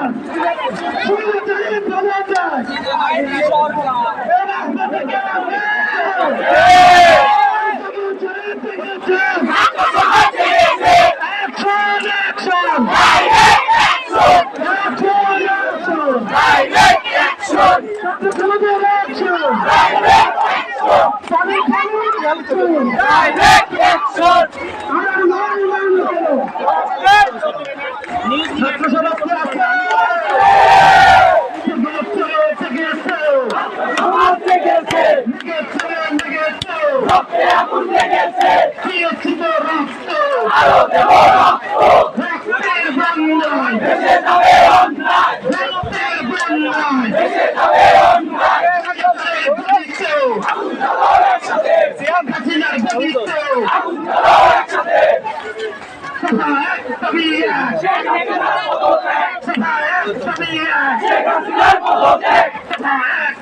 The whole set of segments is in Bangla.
Come on. সহায়ক তবিয়া সহায়ক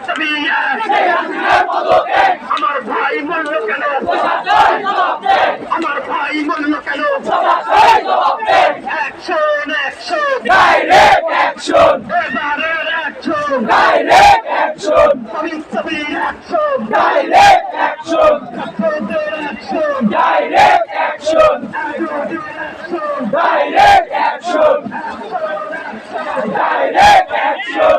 তবিয়া আমার ভাই মরল কেন আমার ভাই মরল কেন অ্যাকশন অ্যাকশন এবারের অ্যাকশন তবি তবি অ্যাকশন ছাত্রদের অ্যাকশন অ্যাকশন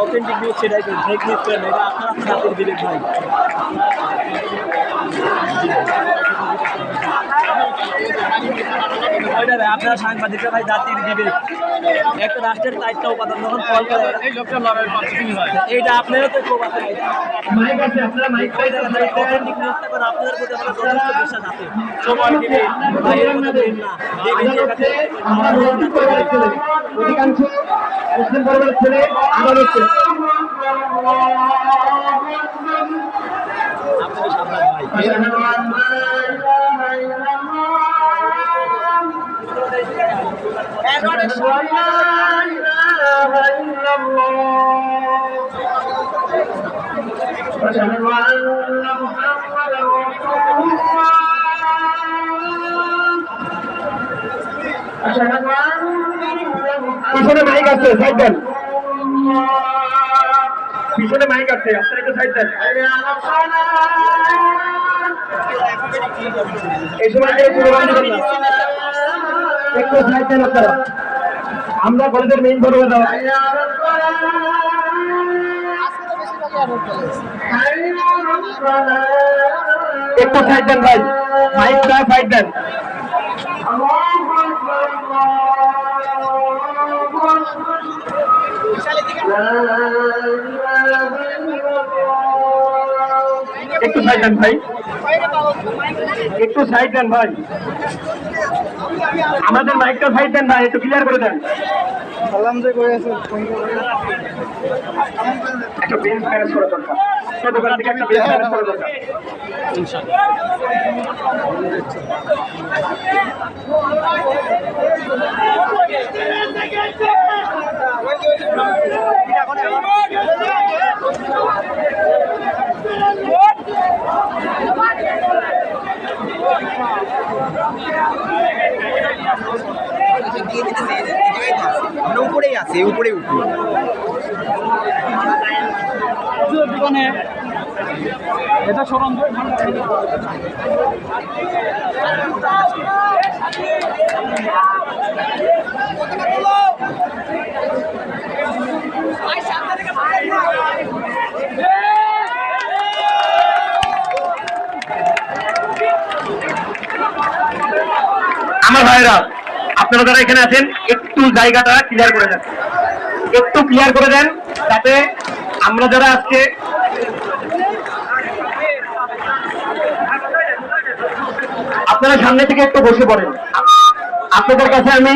অথেন্টিক নিউজ সেটাই তো ফেক নিউজ এটা আপনারা হাতের দিলেন ভাই। আপনারা সাংবাদিকরা ভাই জাতির বিবেক। একটা রাষ্ট্রের চারটা উপাদান যখন ফল করে এই লোকটা লড়াই পাচ্ছে তিনি ভাই এইটা তো খুব আছে আপনারা করে আপনাদের প্রতি আমার যথেষ্ট বিশ্বাস আছে। সময় দিবে ভাই কথা দিন না। দেখবেন যে এটাতে আমরা মুসলিম পরিবারের ছেলে। অধিকাংশ মুসলিম পিছনে মাইক আছে সাইড দেন। পিছনে মাইক আছে আপনারা একটু সাইড দেন। এই সময় একটু দেন আপনারা আমরা কলেজের মেইন বড় দাও একটু সাইড দেন ভাই। মাইকটা সাইড দেন। একটু সাইড দেন ভাই। একটু সাইড দেন ভাই। আমাদের মাইকটা সাইড দেন ভাই একটু ক্লিয়ার করে দেন। একটা বেঞ্চ ম্যানেজ করা দরকার। সব দোকান থেকে একটা বেঞ্চ ম্যানেজ করা দরকার। মানে উপরেই আছে উপরে উপরে এটা সরম আমার ভাইরা আপনারা যারা এখানে আছেন, একটু জায়গাটা ক্লিয়ার করে দেন। একটু ক্লিয়ার করে দেন, যাতে আমরা যারা আজকে আপনারা সামনে থেকে একটু বসে পড়েন। আপনাদের কাছে আমি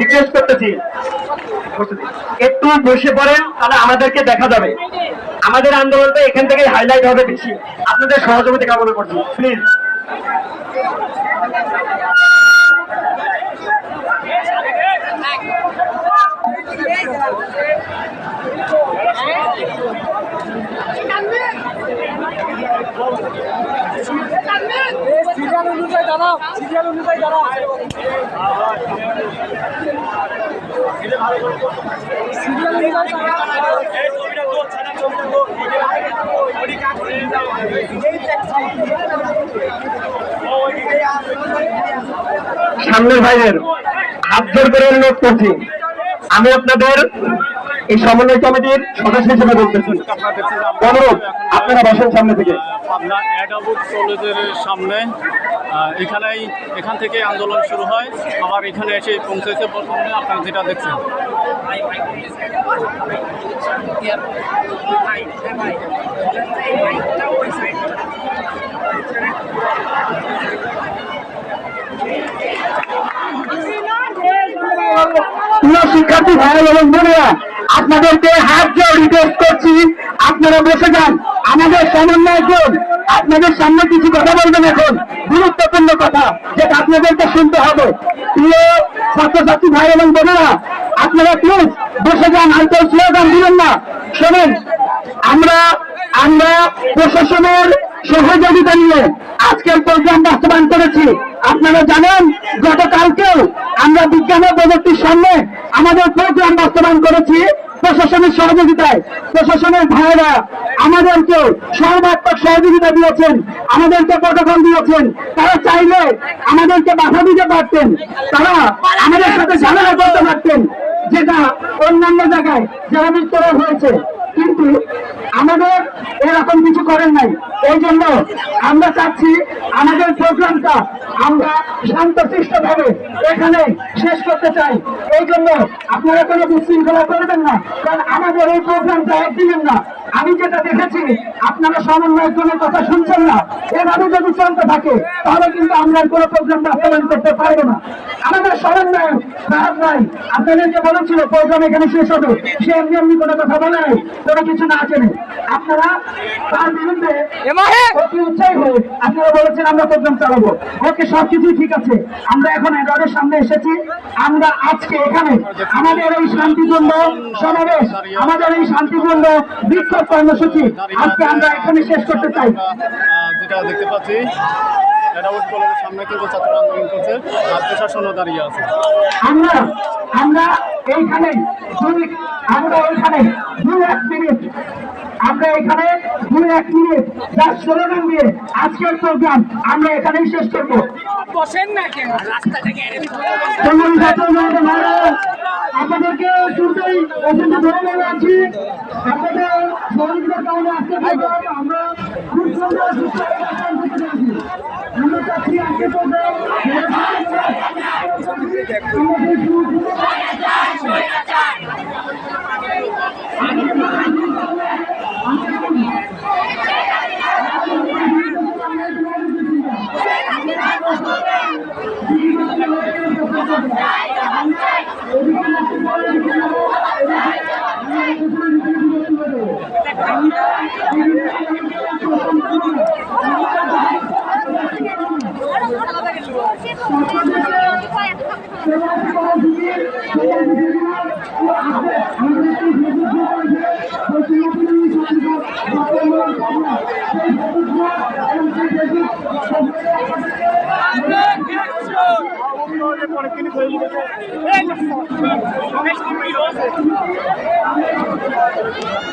রিকোয়েস্ট করতেছি। একটু বসে পড়েন, তাহলে আমাদেরকে দেখা যাবে। আমাদের আন্দোলনটা এখান থেকে হাইলাইট হবে বেশি। আপনাদের সহযোগিতা কামনা করছি। প্লিজ সামনের ভাইদের হাত করে অনুরোধ করছি। আমি আপনাদের এই সমন্বয় কমিটির সদস্য হিসেবে বলতেছি। অনুরোধ আপনারা বসেন সামনে থেকে। কলেজের সামনে এখানেই এখান থেকে আন্দোলন শুরু হয়। আবার এখানে এসে পৌঁছেছে বর্তমানে আপনারা যেটা দেখছেন। প্রিয় শিক্ষার্থী ভাই এবং বোনেরা, আপনাদেরকে হাত জোর রিকোয়েস্ট করছি, আপনারা বসে যান। আমাদের সমন্বয় করুন আপনাদের সামনে কিছু কথা বলবেন এখন। গুরুত্বপূর্ণ কথা, যেটা আপনাদেরকে শুনতে হবে। প্রিয় ছাত্রছাত্রী ভাই এবং বোনেরা, আপনারা প্লিজ বসে যান আন্তর স্লোগান দিবেন না। শোনেন, আমরা আমরা প্রশাসনের সহযোগিতা নিয়ে আজকের প্রোগ্রাম বাস্তবায়ন করেছি। আপনারা জানেন, গতকালকেও আমরা বিজ্ঞান ও প্রযুক্তির সামনে আমাদের প্রোগ্রাম বাস্তবায়ন করেছি প্রশাসনের সহযোগিতায়। প্রশাসনের ভাইয়েরা আমাদেরকে সর্বাত্মক সহযোগিতা দিয়েছেন, আমাদেরকে প্রোটোকল দিয়েছেন। তারা চাইলে আমাদেরকে বাধা দিতে পারতেন, তারা আমাদের সাথে ঝামেলা করতে পারতেন, যেটা অন্যান্য জায়গায় যারা বিস্তরণ হয়েছে। কিন্তু আমাদের এরকম কিছু করেন নাই। এই জন্য আমরা চাচ্ছি আমাদের প্রোগ্রামটা আমরা শান্তশিষ্ট ভাবে এখানে শেষ করতে চাই। এই জন্য আপনারা কোনো বিশৃঙ্খলা করবেন না, কারণ আমাদের এই প্রোগ্রামটা একদিনের না। আমি যেটা দেখেছি, আপনারা সমন্বয়ের কোনো কথা শুনছেন না। এভাবে যদি চলতে থাকে, তাহলে কিন্তু আমরা কোনো প্রোগ্রাম বাস্তবায়ন করতে পারব না। আমাদের সমন্বয় খারাপ নয় আপনাদের যে বলেছিল, প্রোগ্রাম এখানে শেষ হবে। সে এমনি এমনি কোনো কথা বলে নাই। কোনো কিছু না জেনে। আপনারা তার বিরুদ্ধে অতি উৎসাহী হয়ে আপনারা বলেছেন আমরা প্রোগ্রাম চালাবো। ওকে সবকিছুই ঠিক আছে। আমরা এখন এগারোটার সামনে এসেছি। আমরা আজকে এখানে আমাদের এই শান্তিপূর্ণ সমাবেশ আমাদের এই শান্তিপূর্ণ বিক্ষোভ কর্মসূচি আজকে আমরা এখানে শেষ করতে চাই। যেটা দেখতে পাচ্ছি সামনে কিন্তু ছাত্র আন্দোলন করছে আর প্রশাসনও দাঁড়িয়ে আছে। আমরা আমরা এইখানে আমরা এইখানে দুই এক মিনিট আমরা এখানে দুই এক মিনিট যার স্লোগান দিয়ে আজকের প্রোগ্রাম আমরা এখানেই শেষ করব। মহারাজ, আপনাদেরকে শুরুতেই অত্যন্ত ধন্যবাদ আছি আপনাদের সহযোগিতার কারণে আজকে আমরা খুব সুন্দর। আমরা চাচ্ছি আজকে প্রোগ্রাম আমাদের Thank you.